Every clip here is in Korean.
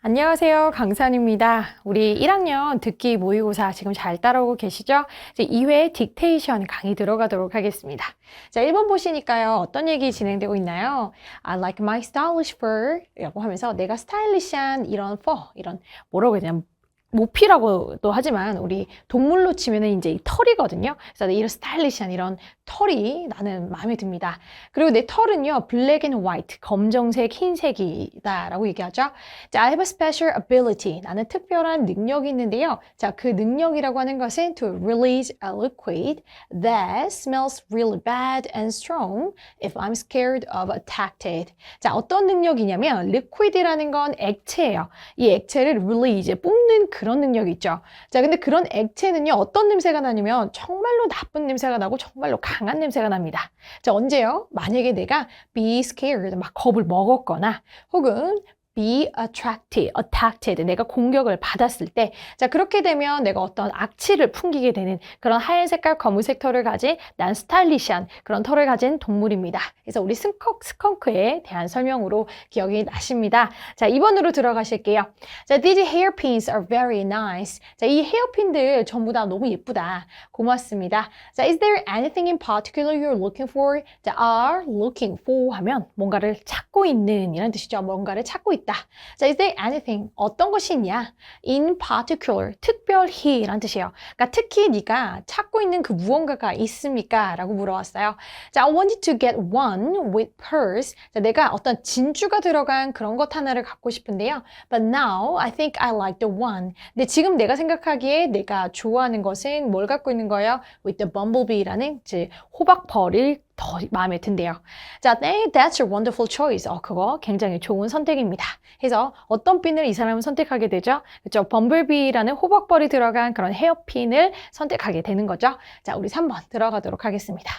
안녕하세요. 강산입니다. 우리 1학년 듣기 모의고사 지금 잘 따라오고 계시죠? 이제 2회 딕테이션 강의 들어가도록 하겠습니다. 자, 1번 보시니까요. 어떤 얘기 진행되고 있나요? I like my stylish fur 라고 하면서 내가 스타일리시한 이런 fur, 이런 뭐라고 해야 되냐 모피라고도 하지만 우리 동물로 치면은 이제 이 털이거든요. 그래서 이런 스타일리시한 이런 털이 나는 마음에 듭니다. 그리고 내 털은요, black and white, 검정색, 흰색이다라고 얘기하죠. 자, I have a special ability. 나는 특별한 능력이 있는데요. 자, 그 능력이라고 하는 것은 to release a liquid that smells really bad and strong if I'm scared of attacked. 자, 어떤 능력이냐면 liquid이라는 건 액체예요. 이 액체를 release, 뿜는 그런 능력이 있죠. 자, 근데 그런 액체는요, 어떤 냄새가 나냐면 정말로 나쁜 냄새가 나고 정말로 강한 냄새가 납니다. 자, 언제요? 만약에 내가 be scared, 막 겁을 먹었거나 혹은 be attracted, attacked, 내가 공격을 받았을 때, 자, 그렇게 되면 내가 어떤 악취를 풍기게 되는 그런 하얀 색깔 검은색 털을 가진 난 스타일리시한 그런 털을 가진 동물입니다. 그래서 우리 스컹, 스컹크에 대한 설명으로 기억이 나십니다. 자, 2번으로 들어가실게요. 자, these hairpins are very nice. 자, 이 헤어핀들 전부 다 너무 예쁘다. 고맙습니다. 자, is there anything in particular you're looking for? 자, are looking for 하면 뭔가를 찾 고 있는 이란 뜻이죠. 뭔가를 찾고 있다. 자, is there anything 어떤 것이 있냐? in particular 특별히 라는 뜻이에요. 그러니까 특히 네가 찾고 있는 그 무언가가 있습니까? 라고 물어왔어요. 자, I wanted to get one with pearls. 자, 내가 어떤 진주가 들어간 그런 것 하나를 갖고 싶은데요. But now I think I like the one. 근데 지금 내가 생각하기에 내가 좋아하는 것은 뭘 갖고 있는 거예요? With the bumblebee라는 즉 호박벌을 더 마음에 든대요. 자, 네, that's a wonderful choice. 어, 그거 굉장히 좋은 선택입니다. 해서 어떤 핀을 이 사람은 선택하게 되죠? 그렇죠? 범블비라는 호박벌이 들어간 그런 헤어핀을 선택하게 되는 거죠. 자, 우리 3번 들어가도록 하겠습니다.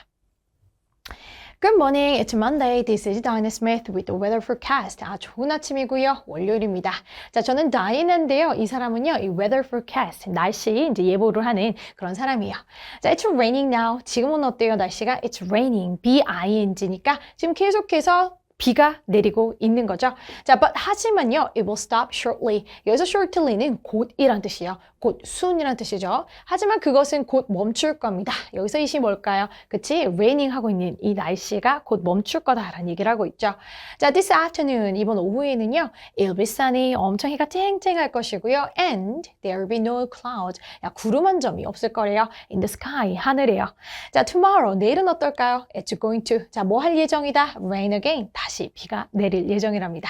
Good morning. It's Monday. This is Diana Smith with the weather forecast. 아, 좋은 아침이고요. 월요일입니다. 자, 저는 다이나인데요. 이 사람은요, 이 weather forecast, 날씨 이제 예보를 하는 그런 사람이에요. 자, it's raining now. 지금은 어때요, 날씨가? It's raining. B-I-N-G니까 지금 계속해서 비가 내리고 있는 거죠. 자, but 하지만요, it will stop shortly. 여기서 shortly는 곧이란 뜻이에요. 곧, soon이란 뜻이죠. 하지만 그것은 곧 멈출 겁니다. 여기서 이시 뭘까요? 그치? raining 하고 있는 이 날씨가 곧 멈출 거다라는 얘기를 하고 있죠. 자, this afternoon, 이번 오후에는요, it'll be sunny. 엄청 해가 쨍쨍할 것이고요. and there will be no clouds. 야, 구름 한 점이 없을 거래요. in the sky, 하늘에요. 자, tomorrow, 내일은 어떨까요? It's going to. 자, 뭐 할 예정이다? rain again. 다시 비가 내릴 예정이랍니다.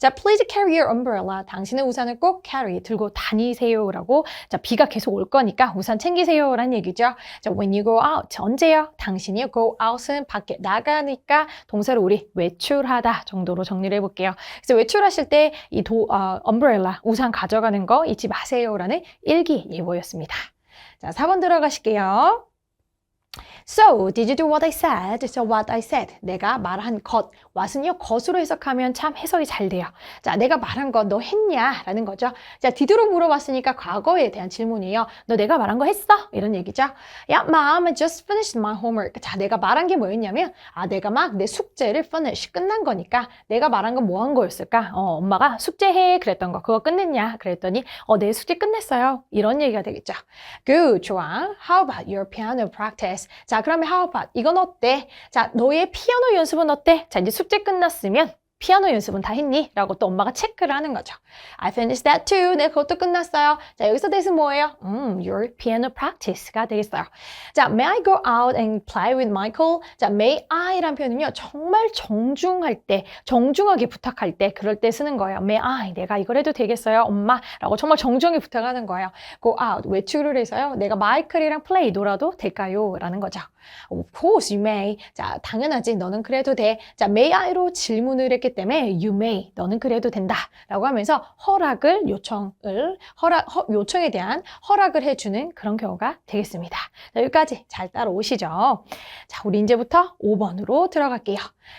자, please carry your umbrella. 당신의 우산을 꼭 carry, 들고 다니세요라고. 자, 비가 계속 올 거니까 우산 챙기세요라는 얘기죠. 자, when you go out. 언제요? 당신이 go out은 밖에 나가니까 동사로 우리 외출하다 정도로 정리를 해볼게요. 그래서 외출하실 때 이 도, 어, umbrella, 우산 가져가는 거 잊지 마세요라는 일기 예보였습니다. 자, 4번 들어가실게요. So, did you do what I said? So, what I said. 내가 말한 것. what은요, 것으로 해석하면 참 해석이 잘 돼요. 자, 내가 말한 것 너 했냐? 라는 거죠. 자, did로 물어봤으니까 과거에 대한 질문이에요. 너 내가 말한 거 했어? 이런 얘기죠. 야, mom, I just finished my homework. 자, 내가 말한 게 뭐였냐면, 아, 내가 막 내 숙제를 finish, 끝난 거니까, 내가 말한 건 뭐 한 거였을까? 어, 엄마가 숙제해. 그랬던 거. 그거 끝냈냐? 그랬더니, 어, 내 숙제 끝냈어요. 이런 얘기가 되겠죠. Good, 좋아. How about your piano practice? 자, 그러면 how about? 이건 어때? 자, 너의 피아노 연습은 어때? 자, 이제 숙제 끝났으면 피아노 연습은 다 했니? 라고 또 엄마가 체크를 하는 거죠. I finished that too. 네, 그것도 끝났어요. 자, 여기서 대신 뭐예요? 음, your piano practice가 되겠어요. 자, may I go out and play with Michael? 자, may I란 표현은요, 정말 정중할 때, 정중하게 부탁할 때, 그럴 때 쓰는 거예요. May I? 내가 이걸 해도 되겠어요? 엄마? 라고 정말 정중하게 부탁하는 거예요. Go out. 외출을 해서요. 내가 마이클이랑 플레이 놀아도 될까요? 라는 거죠. Of course you may. 자, 당연하지. 너는 그래도 돼. 자, may I로 질문을 했기 때문에 you may. 너는 그래도 된다. 라고 하면서 허락을 요청을 허락 허, 요청에 대한 허락을 해주는 그런 경우가 되겠습니다. 자, 여기까지 잘 따라오시죠. 자, 우리 이제부터 5번으로 들어갈게요.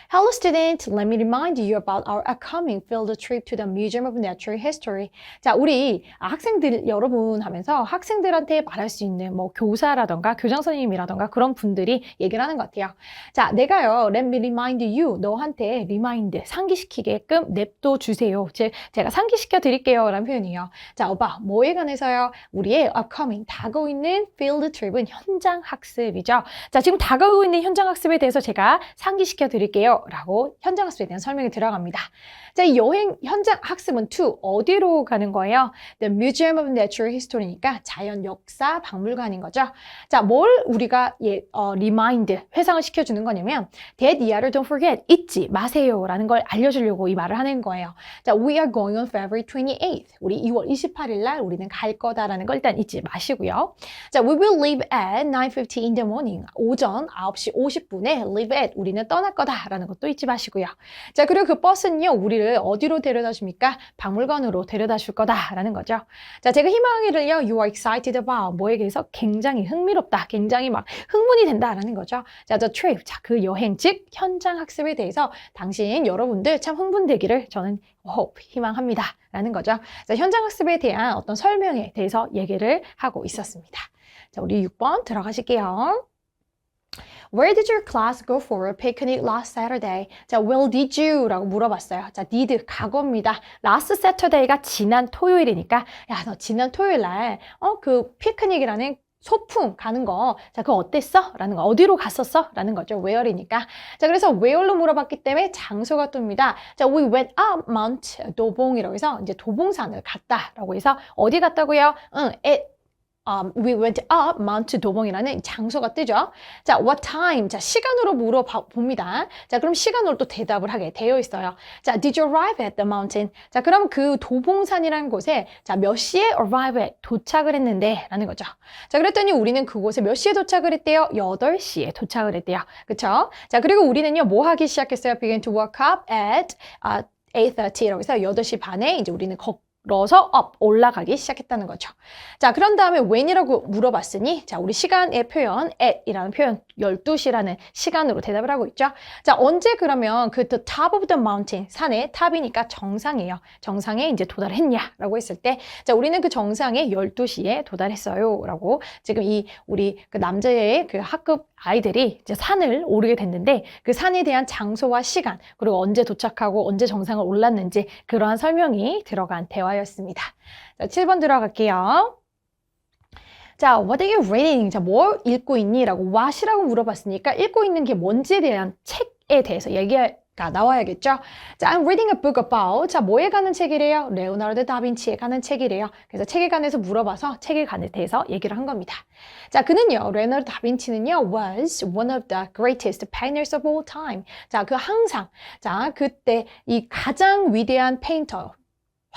Hello student, let me remind you about our upcoming field trip to the Museum of Natural History. 자, 우리 학생들 여러분 하면서 학생들한테 말할 수 있는 뭐 교사라던가 교장 선생님이라던가 그런 분들이 얘기를 하는 것 같아요. 자, 내가요, let me remind you, 너한테 remind, 상기시키게끔 냅둬 주세요. 제, 제가 상기시켜 드릴게요. 라는 표현이에요. 자, 오빠, 뭐에 관해서요? 우리의 upcoming, 다가오고 있는 field trip은 현장 학습이죠. 자, 지금 다가오고 있는 현장 학습에 대해서 제가 상기시켜 드릴게요. 라고 현장 학습에 대한 설명이 들어갑니다. 자, 이 여행 현장 학습은 to 어디로 가는 거예요? The Museum of Natural History니까 자연 역사 박물관인 거죠. 자, 뭘 우리가 예, 어, remind, 회상을 시켜주는 거냐면 that year을 don't forget, 잊지 마세요라는 걸 알려주려고 이 말을 하는 거예요. 자, we are going on February 28th. 우리 2월 28일 날 우리는 갈 거다라는 걸 일단 잊지 마시고요. 자, we will leave at 9.50 in the morning. 오전 9시 50분에 leave at 우리는 떠날 거다 라는 것도 잊지 마시고요. 자, 그리고 그 버스는요, 우리를 어디로 데려다 줍니까? 박물관으로 데려다 줄 거다라는 거죠. 자, 제가 희망이를요, you are excited about 뭐에 대해서 굉장히 흥미롭다, 굉장히 막 흥분이 된다라는 거죠. 자, the trip, 자, 그 여행, 즉 현장 학습에 대해서 당신 여러분들 참 흥분되기를 저는 hope, 희망합니다. 라는 거죠. 자, 현장 학습에 대한 어떤 설명에 대해서 얘기를 하고 있었습니다. 자, 우리 6번 들어가실게요. Where did your class go for a picnic last Saturday? 자, where did you? 라고 물어봤어요. 자, did, 과거입니다. last Saturday가 지난 토요일이니까, 야, 너 지난 토요일 날, 어, 그 피크닉이라는 소풍 가는 거, 자, 그거 어땠어? 라는 거, 어디로 갔었어? 라는 거죠. where이니까. 자, 그래서 where로 물어봤기 때문에 장소가 뜹니다. 자, we went up Mount 도봉이라고 해서 이제 도봉산을 갔다 라고 해서 어디 갔다고요? 응, at um, we went up Mount 도봉이라는 장소가 뜨죠. 자, what time? 자, 시간으로 물어봅니다. 자, 그럼 시간으로 또 대답을 하게 되어 있어요. 자, did you arrive at the mountain? 자, 그럼 그 도봉산이라는 곳에 자, 몇 시에 arrive at 도착을 했는데 라는 거죠. 자, 그랬더니 우리는 그곳에 몇 시에 도착을 했대요? 8시에 도착을 했대요. 그쵸? 자, 그리고 우리는요, 뭐 하기 시작했어요? begin to work up at uh, 8.30라고 해서 8시 반에 이제 우리는 걷 러서 up 올라가기 시작했다는 거죠. 자, 그런 다음에 when이라고 물어봤으니 자, 우리 시간의 표현 at이라는 표현 12시라는 시간으로 대답을 하고 있죠. 자, 언제 그러면 그 the top of the mountain 산의 탑이니까 정상이에요. 정상에 이제 도달했냐라고 했을 때 자, 우리는 그 정상에 12시에 도달했어요라고 지금 이 우리 그 남자의 그 학급 아이들이 이제 산을 오르게 됐는데 그 산에 대한 장소와 시간 그리고 언제 도착하고 언제 정상을 올랐는지 그러한 설명이 들어간 대화 였습니다. 자, 7번 들어갈게요. 자, what are you reading? 자, 뭘 읽고 있니? 라고 what이라고 물어봤으니까 읽고 있는 게 뭔지에 대한 책에 대해서 얘기가 나와야겠죠? 자, I'm reading a book about. 자, 뭐에 관한 책이래요? 레오나르도 다빈치에 관한 책이래요. 그래서 책에 관해서 물어봐서 책에 관해 대해서 얘기를 한 겁니다. 자, 그는요, 레오나르도 다빈치는요, was one of the greatest painters of all time. 자, 그 항상, 자, 그때 이 가장 위대한 페인터,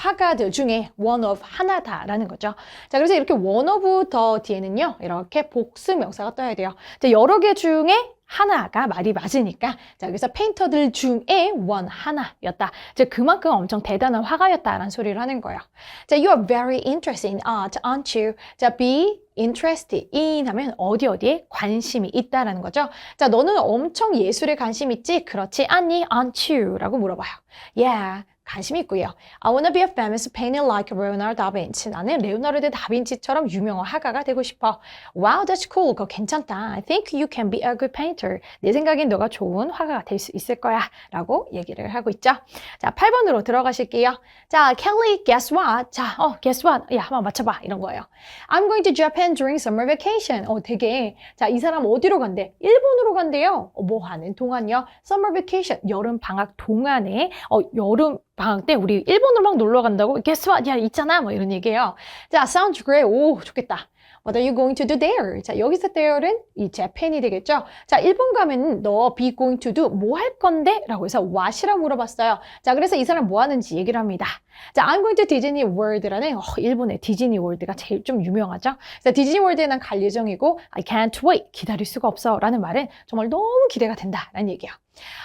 화가들 중에 one of 하나다라는 거죠. 자, 그래서 이렇게 one of 더 뒤에는요, 이렇게 복수 명사가 떠야 돼요. 자, 여러 개 중에 하나가 말이 맞으니까 자 그래서 페인터들 중에 원 하나였다. 즉 그만큼 엄청 대단한 화가였다라는 소리를 하는 거예요. 자, you are very interested in art, aren't you? 자, be interested in 하면 어디 어디에 관심이 있다라는 거죠. 자, 너는 엄청 예술에 관심 있지? 그렇지 않니? aren't you? 라고 물어봐요. Yeah. 관심 있고요. I wanna be a famous painter like Leonardo da Vinci. 나는 레오나르도 다빈치처럼 유명한 화가가 되고 싶어. Wow, that's cool. 그거 괜찮다. I think you can be a good painter. 내 생각엔 너가 좋은 화가가 될 수 있을 거야. 라고 얘기를 하고 있죠. 자, 8번으로 들어가실게요. 자, Kelly, guess what? 자, 어, guess what? 야, 한번 맞춰봐. 이런 거예요. I'm going to Japan during summer vacation. 어, 되게. 자, 이 사람 어디로 간대? 일본으로 간대요. 어, 뭐 하는 동안요? Summer vacation. 여름 방학 동안에, 어, 여름 방학 때 우리 일본으로 막 놀러 간다고 guess what? 야 있잖아 뭐 이런 얘기예요. 자, sounds great. 오 좋겠다. What are you going to do there? 자, 여기서 there는 이 Japan이 되겠죠? 자, 일본 가면 너 be going to do 뭐 할 건데? 라고 해서 what이라고 물어봤어요. 자, 그래서 이 사람 뭐 하는지 얘기를 합니다. 자, I'm going to Disney World라는 어, 일본의 디즈니 월드가 제일 좀 유명하죠. 자, 디즈니 월드에 난 갈 예정이고 I can't wait 기다릴 수가 없어 라는 말은 정말 너무 기대가 된다 라는 얘기예요.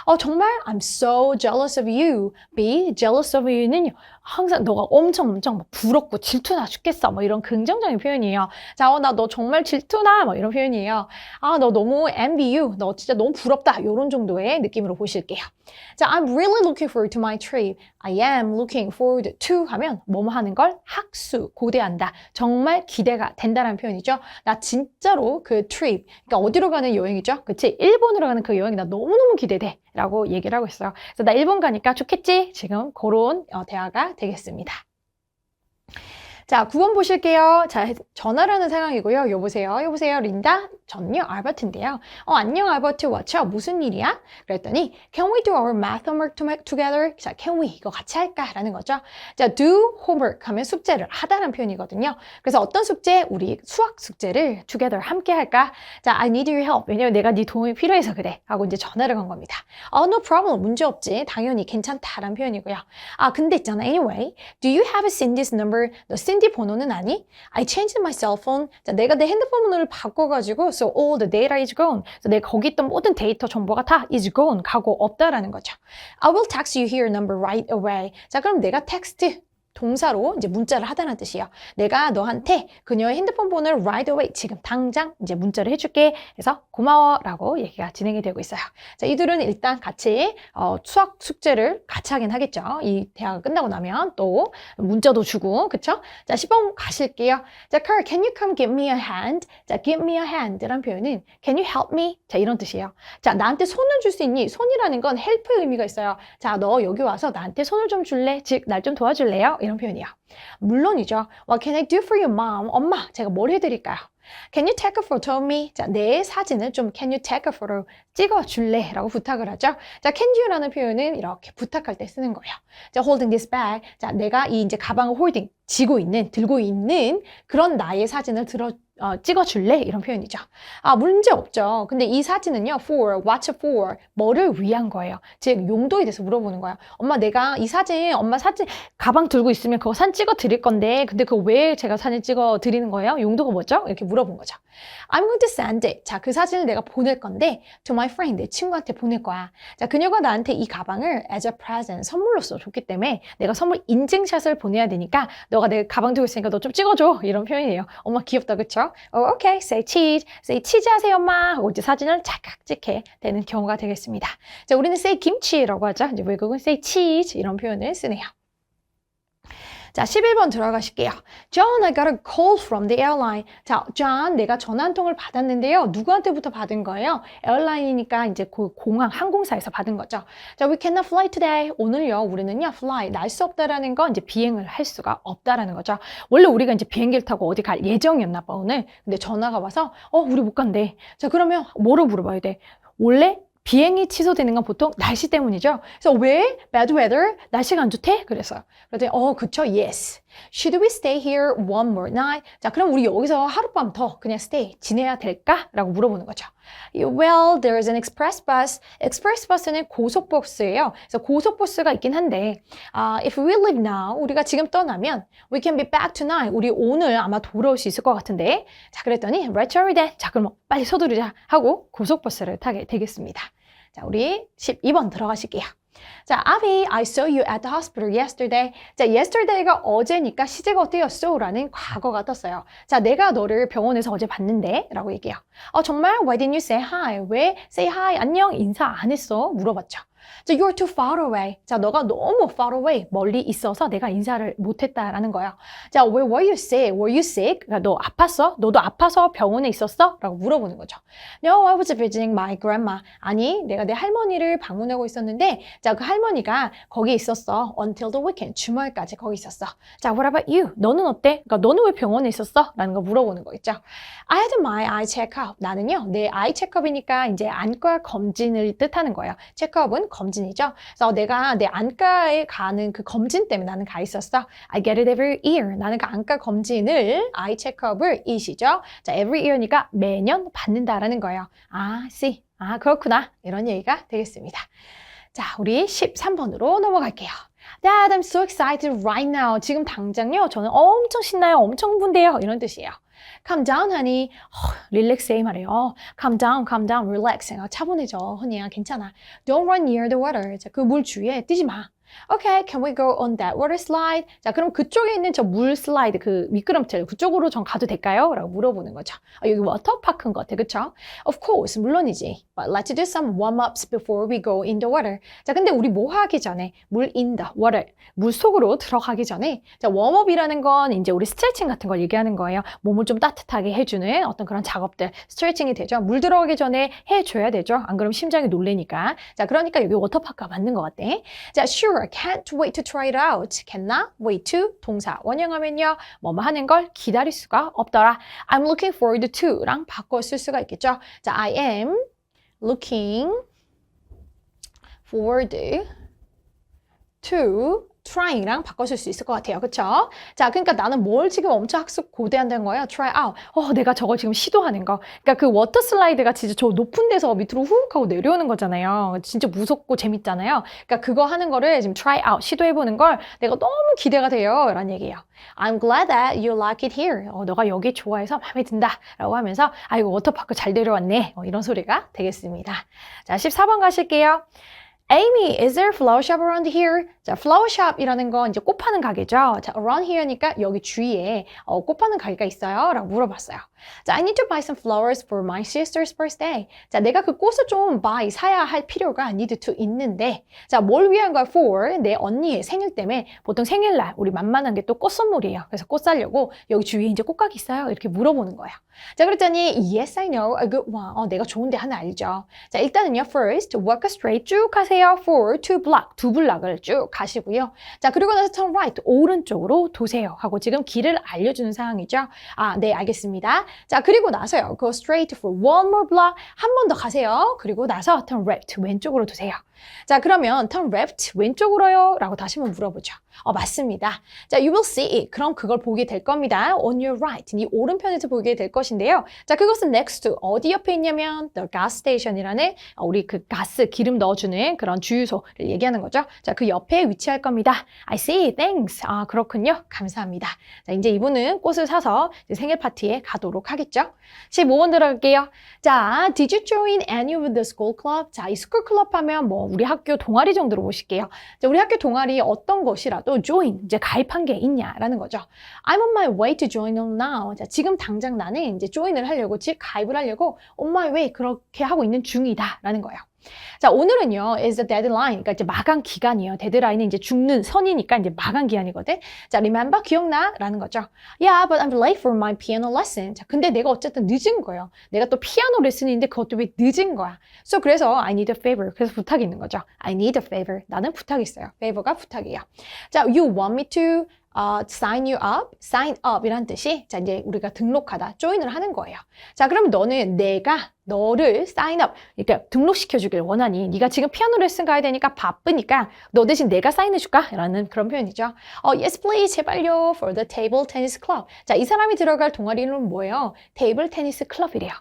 어, 정말 I'm so jealous of you. be jealous of you는 항상 너가 엄청 엄청 막 부럽고 질투나 죽겠어. 뭐 이런 긍정적인 표현이에요. 자, 어, 나 너 정말 질투나. 뭐 이런 표현이에요. 아, 너 너무 envy you. 너 진짜 너무 부럽다. 이런 정도의 느낌으로 보실게요. 자, I'm really looking forward to my trip. I am looking forward to 하면 뭐뭐 하는 걸 학수, 고대한다. 정말 기대가 된다는 표현이죠. 나 진짜로 그 trip, 그러니까 어디로 가는 여행이죠? 그치? 일본으로 가는 그 여행이 나 너무너무 기대돼. 라고 얘기를 하고 있어요. 그래서 나 일본 가니까 좋겠지? 지금 그런 어, 대화가 되겠습니다. 자, 9번 보실게요. 자, 전화를 하는 상황이고요. 여보세요? 여보세요? 린다? 전요 알버트인데요. 어, 안녕 알버트, what's 무슨 일이야? 그랬더니 can we do our math homework to- together? 자, can we 이거 같이 할까? 라는 거죠. 자, do homework 하면 숙제를 하다는 표현이거든요. 그래서 어떤 숙제? 우리 수학 숙제를 together 함께 할까? 자, I need your help. 왜냐면 내가 네 도움이 필요해서 그래. 하고 이제 전화를 건 겁니다. 어, no problem. 문제 없지. 당연히 괜찮다라는 표현이고요. 아, 근데 있잖아. Anyway, do you have Cindy's number? 너 신디 번호는 아니? I changed my cell phone. 자, 내가 내 핸드폰 번호를 바꿔가지고 so all the data is gone. 그래서 내가 거기 있던 모든 데이터 정보가 다 is gone. 가고 없다라는 거죠. I will text you here number right away. 자, 그럼 내가 텍스트 동사로 이제 문자를 하다는 뜻이에요. 내가 너한테 그녀의 핸드폰 번호를 right away 지금 당장 이제 문자를 해줄게. 그래서 고마워라고 얘기가 진행이 되고 있어요. 자, 이들은 일단 같이 어, 수학 숙제를 같이 하긴 하겠죠. 이 대화가 끝나고 나면 또 문자도 주고, 그쵸? 자, 10번 가실게요. 자, Carl, can you come give me a hand? 자, give me a hand란 표현은 can you help me? 자, 이런 뜻이에요. 자, 나한테 손을 줄 수 있니? 손이라는 건 help의 의미가 있어요. 자, 너 여기 와서 나한테 손을 좀 줄래? 즉, 날 좀 도와줄래요? 이런 표현이요. 물론이죠. What can I do for you, mom? 엄마, 제가 뭘 해드릴까요? Can you take a photo of me? 자, 내 사진을 좀 can you take a photo 찍어줄래? 라고 부탁을 하죠. 자, can you라는 표현은 이렇게 부탁할 때 쓰는 거예요. 자, holding this bag. 자, 내가 이 이제 가방을 holding, 쥐고 있는, 들고 있는 그런 나의 사진을 들어, 어, 찍어줄래? 이런 표현이죠. 아, 문제 없죠. 근데 이 사진은요, for, what for, 뭐를 위한 거예요. 즉, 용도에 대해서 물어보는 거예요. 엄마, 내가 이 사진, 엄마 사진, 가방 들고 있으면 그거 사진 찍어 드릴 건데, 근데 그거 왜 제가 사진 찍어 드리는 거예요? 용도가 뭐죠? 이렇게 물어본 거죠. I'm going to send it. 자, 그 사진을 내가 보낼 건데, to my friend, 내 친구한테 보낼 거야. 자, 그녀가 나한테 이 가방을 as a present, 선물로서 줬기 때문에 내가 선물 인증샷을 보내야 되니까, 너가 내 가방 들고 있으니까 너 좀 찍어줘. 이런 표현이에요. 엄마 귀엽다, 그쵸? 어, 오케이, say cheese. say cheese 하세요, 엄마. 하고 이제 사진을 찰칵 찍게 되는 경우가 되겠습니다. 자, 우리는 say 김치라고 하죠. 이제 외국은 say cheese 이런 표현을 쓰네요. 자, 11번 들어가실게요. John, I got a call from the airline. 자, John, 내가 전화 한 통을 받았는데요. 누구한테부터 받은 거예요? 에어라인이니까 이제 그 공항, 항공사에서 받은 거죠. 자, we cannot fly today. 오늘요, 우리는요, fly, 날 수 없다라는 건 이제 비행을 할 수가 없다라는 거죠. 원래 우리가 이제 비행기를 타고 어디 갈 예정이었나 봐, 오늘. 근데 전화가 와서, 어, 우리 못 간대. 자, 그러면 뭐로 물어봐야 돼? 원래 비행이 취소되는 건 보통 날씨 때문이죠. 그래서 왜 bad weather 날씨가 안 좋대? 그래서 그랬더니 어 그쵸 yes. Should we stay here one more night? 자 그럼 우리 여기서 하룻밤 더 그냥 stay 지내야 될까? 라고 물어보는 거죠. Well, there is an express bus. express bus는 고속버스예요. 그래서 고속버스가 있긴 한데 uh, if we leave now 우리가 지금 떠나면 we can be back tonight. 우리 오늘 아마 돌아올 수 있을 것 같은데 자 그랬더니 right hurry then. 자 그럼 빨리 서두르자 하고 고속버스를 타게 되겠습니다. 자, 우리 12번 들어가실게요. 자, Avi, I saw you at the hospital yesterday. 자, yesterday가 어제니까 시제가 어때요? so라는 과거가 떴어요. 자, 내가 너를 병원에서 어제 봤는데 라고 얘기해요. 어, 정말? Why didn't you say hi? 왜 say hi? 안녕? 인사 안 했어? 물어봤죠. 자, you're too far away. 자, 너가 너무 far away, 멀리 있어서 내가 인사를 못했다라는 거야. 자, where were you sick? Were you sick? 그러니까 너 아팠어? 너도 아파서 병원에 있었어? 라고 물어보는 거죠. No, I was visiting my grandma. 아니, 내가 내 할머니를 방문하고 있었는데, 자, 그 할머니가 거기 있었어. Until the weekend. 주말까지 거기 있었어. 자, what about you? 너는 어때? 그러니까 너는 왜 병원에 있었어? 라는 거 물어보는 거 있죠. I had my eye checkup. 나는요, 내 아이 체크업이니까 이제 안과 검진을 뜻하는 거예요. 체크업은 검진이죠. 그래서 내가 내 안과에 가는 그 검진 때문에 나는 가 있었어. I get it every year. 나는 그 안과 검진을 아이 체크업을 이시죠. 자, every year니까 매년 받는다라는 거예요. 아, see. 아, 그렇구나. 이런 얘기가 되겠습니다. 자, 우리 13번으로 넘어갈게요. Dad, I'm so excited right now. 지금 당장요. 저는 엄청 신나요. 엄청 분대요. 이런 뜻이에요. Calm down, honey. 릴렉스 해 말이에요. 어, calm down, calm down, relax. 어, 차분해져, honey야, 괜찮아. Don't run near the water. 자, 그물 주위에 뛰지 마. Okay, can we go on that water slide? 자, 그럼 그쪽에 있는 저 물 슬라이드, 그 미끄럼틀, 그쪽으로 전 가도 될까요? 라고 물어보는 거죠. 아, 여기 워터파크인 것 같아, 그쵸? Of course, 물론이지. But let's do some warm-ups before we go in the water. 자, 근데 우리 뭐 하기 전에, 물 in the water, 물 속으로 들어가기 전에, 자, 웜업이라는 건 이제 우리 스트레칭 같은 걸 얘기하는 거예요. 몸을 좀 따뜻하게 해주는 어떤 그런 작업들, 스트레칭이 되죠. 물 들어가기 전에 해줘야 되죠. 안 그러면 심장이 놀래니까. 자, 그러니까 여기 워터파크가 맞는 것 같아. 자, sure, can't wait to try it out. cannot wait to 동사 원형하면요. 뭐뭐 하는 걸 기다릴 수가 없더라. I'm looking forward to랑 바꿔 쓸 수가 있겠죠. 자, I am looking forward to trying랑 바꿔줄 수 있을 것 같아요. 그쵸? 자, 그러니까 나는 뭘 지금 엄청 학습 고대한다는 거예요. try out. 어, 내가 저걸 지금 시도하는 거. 그러니까 그 워터 슬라이드가 진짜 저 높은 데서 밑으로 훅 하고 내려오는 거잖아요. 진짜 무섭고 재밌잖아요. 그러니까 그거 하는 거를 지금 try out, 시도해보는 걸 내가 너무 기대가 돼요. 라는 얘기예요. I'm glad that you like it here. 어, 너가 여기 좋아해서 마음에 든다. 라고 하면서 아, 이거 워터파크 잘 데려왔네. 어, 이런 소리가 되겠습니다. 자, 14번 가실게요. Amy, is there a flower shop around here? 자, flower shop이라는 건 이제 꽃 파는 가게죠. 자, around here니까 여기 주위에 어, 꽃 파는 가게가 있어요? 라고 물어봤어요. 자, I need to buy some flowers for my sister's birthday. 자, 내가 그 꽃을 좀 buy, 사야 할 필요가 need to 있는데 자, 뭘 위한 거야? for 내 언니의 생일 때문에 보통 생일날 우리 만만한 게 또 꽃 선물이에요. 그래서 꽃 사려고 여기 주위에 이제 꽃가게 있어요? 이렇게 물어보는 거예요. 자, 그랬더니 yes, I know a good one. 어, 내가 좋은데 하나 알죠. 자, 일단은요, first walk straight 쭉 하세요. For two block, 두 블락을 쭉 가시고요. 자, 그리고 나서 turn right, 오른쪽으로 도세요. 하고 지금 길을 알려주는 상황이죠. 아, 네, 알겠습니다. 자, 그리고 나서요. go straight for one more block. 한 번 더 가세요. 그리고 나서 turn left, 왼쪽으로 도세요. 자, 그러면 turn left, 왼쪽으로요? 라고 다시 한번 물어보죠. 어, 맞습니다. 자, you will see. 그럼 그걸 보게 될 겁니다. on your right, 네 오른편에서 보게 될 것인데요. 자, 그것은 next to, 어디 옆에 있냐면 the gas station이라는 어, 우리 그 가스, 기름 넣어주는 그런 주유소를 얘기하는 거죠. 자, 그 옆에 위치할 겁니다. I see, thanks. 아, 그렇군요. 감사합니다. 자, 이제 이분은 꽃을 사서 생일 파티에 가도록 하겠죠. 15번 들어갈게요. 자, did you join any of the school club? 자, 이 스쿨 클럽 하면 뭐 우리 학교 동아리 정도로 보실게요. 자, 우리 학교 동아리 어떤 것이라도 join, 이제 가입한 게 있냐라는 거죠. I'm on my way to join them now. 자, 지금 당장 나는 이제 join을 하려고, 즉 가입을 하려고 on my way 그렇게 하고 있는 중이다라는 거예요. 자, 오늘은요, is the deadline. 그러니까 이제 마감 기간이에요. 데드라인은 이제 죽는 선이니까 이제 마감 기간이거든. 자, remember? 기억나? 라는 거죠. Yeah, but I'm late for my piano lesson. 자, 근데 내가 어쨌든 늦은 거예요. 내가 또 피아노 레슨인데 그것도 왜 늦은 거야. So, 그래서 I need a favor. 그래서 부탁이 있는 거죠. I need a favor. 나는 부탁이 있어요. favor가 부탁이에요. 자, you want me to 어, sign you up, sign up이란 뜻이 자 이제 우리가 등록하다, join을 하는 거예요. 자, 그럼 너는 내가 너를 sign up, 그러니까 등록시켜 주길 원하니 네가 지금 피아노 레슨 가야 되니까 바쁘니까 너 대신 내가 사인해 줄까? 라는 그런 표현이죠. 어, yes please, 제발요, for the table tennis club. 자, 이 사람이 들어갈 동아리는 뭐예요? 테이블 테니스 클럽이래요.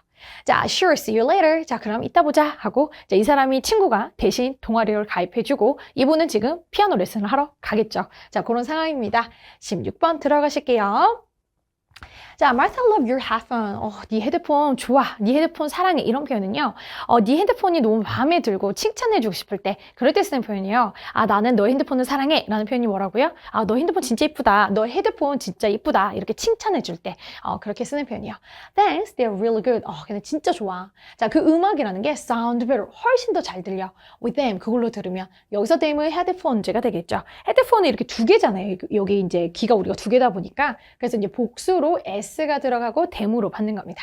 자, sure, see you later. 자, 그럼 이따 보자 하고 자, 이 사람이 친구가 대신 동아리를 가입해주고 이분은 지금 피아노 레슨을 하러 가겠죠. 자, 그런 상황입니다. 16번 들어가실게요. 자, Martha, love your headphone. 어, 네 헤드폰 좋아. 네 헤드폰 사랑해. 이런 표현은요. 어, 네 핸드폰이 너무 마음에 들고 칭찬해주고 싶을 때 그럴 때 쓰는 표현이에요. 아, 나는 너 핸드폰을 사랑해. 라는 표현이 뭐라고요? 아, 너 핸드폰 진짜 이쁘다. 너 헤드폰 진짜 이쁘다. 이렇게 칭찬해줄 때 어, 그렇게 쓰는 표현이에요. Thanks, they're really good. 어, 근데 진짜 좋아. 자, 그 음악이라는 게 sound better. 훨씬 더 잘 들려. With them, 그걸로 들으면 여기서 them은 헤드폰제가 되겠죠. 헤드폰이 이렇게 두 개잖아요. 여기 이제 귀가 우리가 두 개다 보니까 그래서 이제 복수로 s가 들어가고 댐으로 받는 겁니다.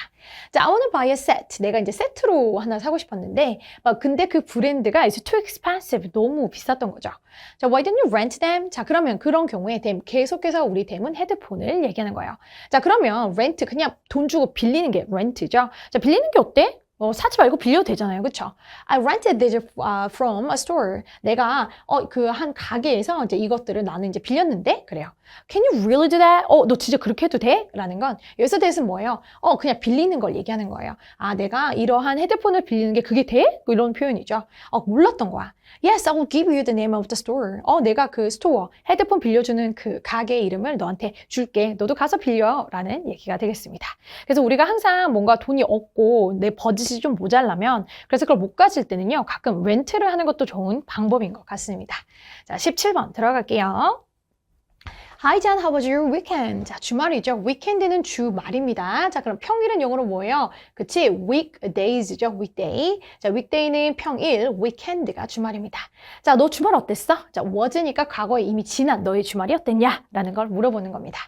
자, I want to buy a set. 내가 이제 세트로 하나 사고 싶었는데, 막 근데 그 브랜드가 is too expensive. 너무 비쌌던 거죠. 자, why don't you rent them? 자, 그러면 그런 경우에 댐 계속해서 우리 댐은 헤드폰을 얘기하는 거예요. 자, 그러면 rent 그냥 돈 주고 빌리는 게 rent죠. 자, 빌리는 게 어때? 어, 사지 말고 빌려도 되잖아요. 그쵸? I rented this uh, from a store. 내가 어, 그 한 가게에서 이제 이것들을 나는 이제 빌렸는데 그래요. Can you really do that? 어, 너 진짜 그렇게 해도 돼? 라는 건 여기서 대해서 뭐예요? 어, 그냥 빌리는 걸 얘기하는 거예요. 아, 내가 이러한 헤드폰을 빌리는 게 그게 돼? 뭐 이런 표현이죠. 어, 몰랐던 거야. Yes, I will give you the name of the store. 어, 내가 그 스토어, 헤드폰 빌려주는 그 가게 이름을 너한테 줄게. 너도 가서 빌려. 라는 얘기가 되겠습니다. 그래서 우리가 항상 뭔가 돈이 없고 내 버짓이 좀 모자라면 그래서 그걸 못 가질 때는요. 가끔 렌트를 하는 것도 좋은 방법인 것 같습니다. 자, 17번 들어갈게요. Hi Jan, how was your weekend? 자, 주말이죠. weekend는 주말입니다. 자, 그럼 평일은 영어로 뭐예요? 그치? weekdays죠. weekday. 자, weekday는 평일, weekend가 주말입니다. 자, 너 주말 어땠어? 자, was니까 과거에 이미 지난 너의 주말이 어땠냐? 라는 걸 물어보는 겁니다.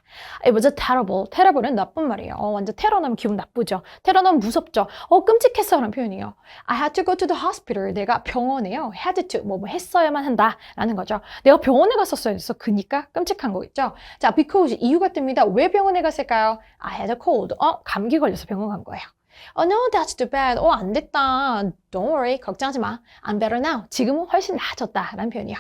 It was terrible. terrible은 나쁜 말이에요. 어, 완전 테러 나면 기분 나쁘죠. 테러 나면 무섭죠. 어, 끔찍했어. 라는 표현이에요. I had to go to the hospital. 내가 병원에요. had to, 뭐, 뭐 했어야만 한다. 라는 거죠. 내가 병원에 갔었어야 했어. 그니까 끔찍한 거겠죠. 자, because 이유가 뜹니다. 왜 병원에 갔을까요? I had a cold. 어, 감기 걸려서 병원 간 거예요. Oh no, that's too bad. 어, 안 됐다. Don't worry. 걱정하지 마. I'm better now. 지금은 훨씬 나아졌다. 라는 표현이요.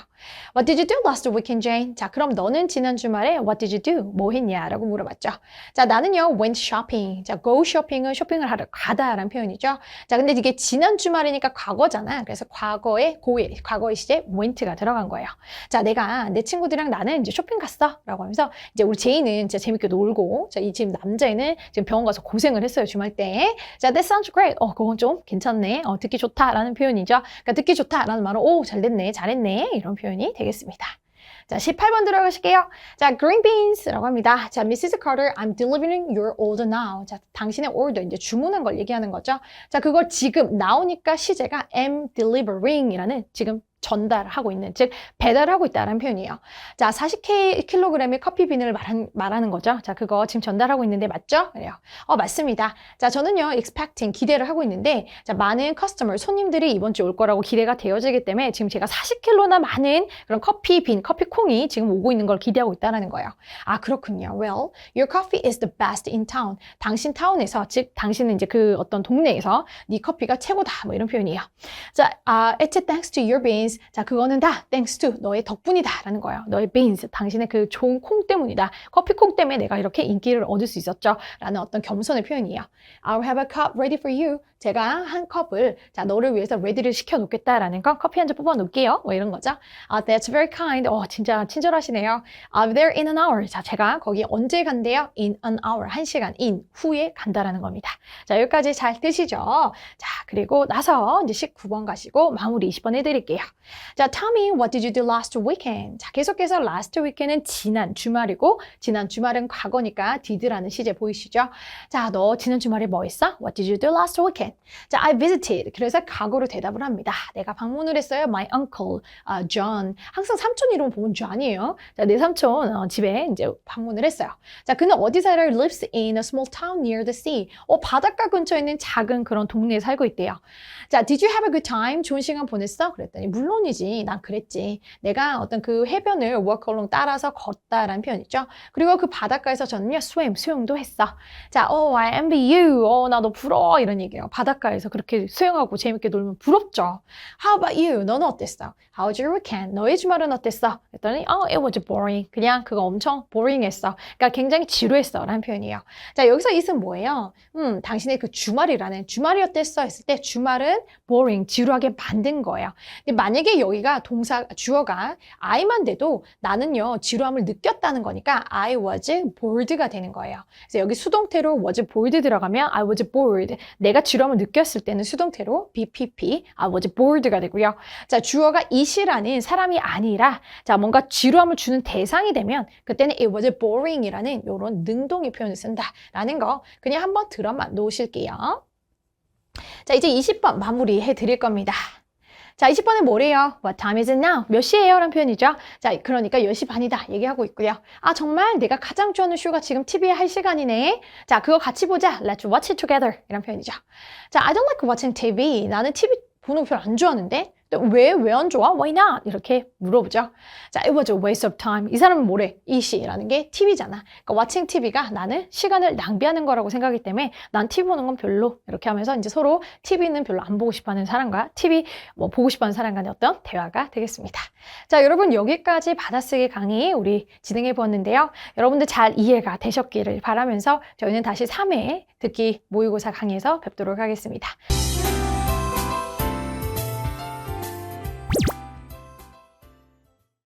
What did you do last weekend, Jane? 자, 그럼 너는 지난 주말에 what did you do? 뭐 했냐? 라고 물어봤죠. 자, 나는요, went shopping. 자, go shopping은 쇼핑을 하러 가다 라는 표현이죠. 자, 근데 이게 지난 주말이니까 과거잖아. 그래서 과거에 고에, 과거의 시제 went가 들어간 거예요. 자, 내가 내 친구들이랑 나는 이제 쇼핑 갔어. 라고 하면서 이제 우리 제이는 진짜 재밌게 놀고, 자, 이 지금 남자애는 지금 병원 가서 고생을 했어요. 주말 때. 자, that sounds great. 어, 그건 좀 괜찮네. 어, 듣기 좋 다라는 표현이죠. 그러니까 듣기 좋다라는 말은 오, 잘 됐네. 잘했네. 이런 표현이 되겠습니다. 자, 18번 들어가실게요. 자, green beans라고 합니다. 자, Mrs. Carter, I'm delivering your order now. 자, 당신의 order, 이제 주문한 걸 얘기하는 거죠. 자, 그걸 지금 나오니까 시제가 am delivering이라는 지금 전달하고 있는, 즉 배달하고 있다는 표현이에요. 자, 40kg의 커피 비늘을 말한, 말하는 거죠. 자, 그거 지금 전달하고 있는데 맞죠? 그래요. 어, 맞습니다. 자, 저는요, expecting, 기대를 하고 있는데, 자, 많은 커스터머, 손님들이 이번 주에 올 거라고 기대가 되어지기 때문에 지금 제가 40kg나 많은 그런 커피 빈, 커피 콩이 지금 오고 있는 걸 기대하고 있다는 거예요. 아, 그렇군요. Well, your coffee is the best in town. 당신 타운에서, 즉, 당신은 이제 그 어떤 동네에서 네 커피가 최고다. 뭐 이런 표현이에요. 자, 아, it's thanks to your beans. 자, 그거는 다 thanks to 너의 덕분이다 라는 거예요. 너의 beans, 당신의 그 좋은 콩 때문이다. 커피 콩 때문에 내가 이렇게 인기를 얻을 수 있었죠. 라는 어떤 겸손의 표현이에요. I'll have a cup ready for you. 제가 한 컵을 자 너를 위해서 레디를 시켜 놓겠다라는 건 커피 한 잔 뽑아 놓을게요. 뭐 이런 거죠. 아, that's very kind. 어, 진짜 친절하시네요. I'll be there in an hour. 자, 제가 거기 언제 간대요? In an hour. 한 시간 in 후에 간다라는 겁니다. 자, 여기까지 잘 뜨시죠? 자, 그리고 나서 이제 19번 가시고 마무리 20번 해드릴게요. 자, tell me what did you do last weekend? 자, 계속해서 last weekend은 지난 주말이고 지난 주말은 과거니까 did라는 시제 보이시죠? 자, 너 지난 주말에 뭐 했어? What did you do last weekend? 자, I visited. 그래서 과거로 대답을 합니다. 내가 방문을 했어요. My uncle, uh, John. 항상 삼촌 이름 보면 John이에요. 자, 내 삼촌 어, 집에 이제 방문을 했어요. 자, 그는 어디 살아요? Lives in a small town near the sea. 어, 바닷가 근처에 있는 작은 그런 동네에 살고 있대요. 자, did you have a good time? 좋은 시간 보냈어? 그랬더니 물론이지. 난 그랬지. 내가 어떤 그 해변을 walk along 따라서 걷다라는 표현이죠. 그리고 그 바닷가에서 저는요, swim, 수영도 했어. 자, oh, I envy you. 어, 나 너 부러워. 이런 얘기예요. 바 닷가에서 그렇게 수영하고 재밌게 놀면 부럽죠. How about you? 너는 어땠어? How was your weekend? 너의 주말은 어땠어? 그랬더니 oh, it was boring. 그냥 그거 엄청 boring했어. 그러니까 굉장히 지루했어 라는 표현이에요. 자, 여기서 이은 뭐예요? 음, 당신의 그 주말이라는 주말이 어땠어? 했을 때 주말은 boring, 지루하게 만든 거예요. 근데 만약에 여기가 동사, 주어가 I만 돼도 나는요, 지루함을 느꼈다는 거니까 I was bored가 되는 거예요. 그래서 여기 수동태로 was bored 들어가면 I was bored. 내가 지루 함을 느꼈을 때는 수동태로 BPP, I was bored가 되고요. 자, 주어가 it이라는 사람이 아니라 자, 뭔가 지루함을 주는 대상이 되면 그때는 it was boring이라는 이런 능동의 표현을 쓴다라는 거 그냥 한번 들어만 놓으실게요. 자, 이제 20번 마무리해 드릴 겁니다. 자, 20번은 뭐래요? What time is it now? 몇 시예요? 라는 표현이죠. 자, 그러니까 10시 반이다 얘기하고 있고요. 아, 정말 내가 가장 좋아하는 쇼가 지금 TV에 할 시간이네. 자, 그거 같이 보자. Let's watch it together. 이런 표현이죠. 자, I don't like watching TV. 나는 TV 보는 거 별로 안 좋아하는데. 왜, 왜 안 좋아? Why not? 이렇게 물어보죠. 자, it was a waste of time. 이 사람은 뭐래? 이 시라는 게 TV잖아. 그러니까 watching TV가 나는 시간을 낭비하는 거라고 생각하기 때문에 난 TV 보는 건 별로. 이렇게 하면서 이제 서로 TV는 별로 안 보고 싶어 하는 사람과 TV 뭐 보고 싶어 하는 사람 간의 어떤 대화가 되겠습니다. 자, 여러분 여기까지 받아쓰기 강의 우리 진행해 보았는데요. 여러분들 잘 이해가 되셨기를 바라면서 저희는 다시 3회 듣기 모의고사 강의에서 뵙도록 하겠습니다.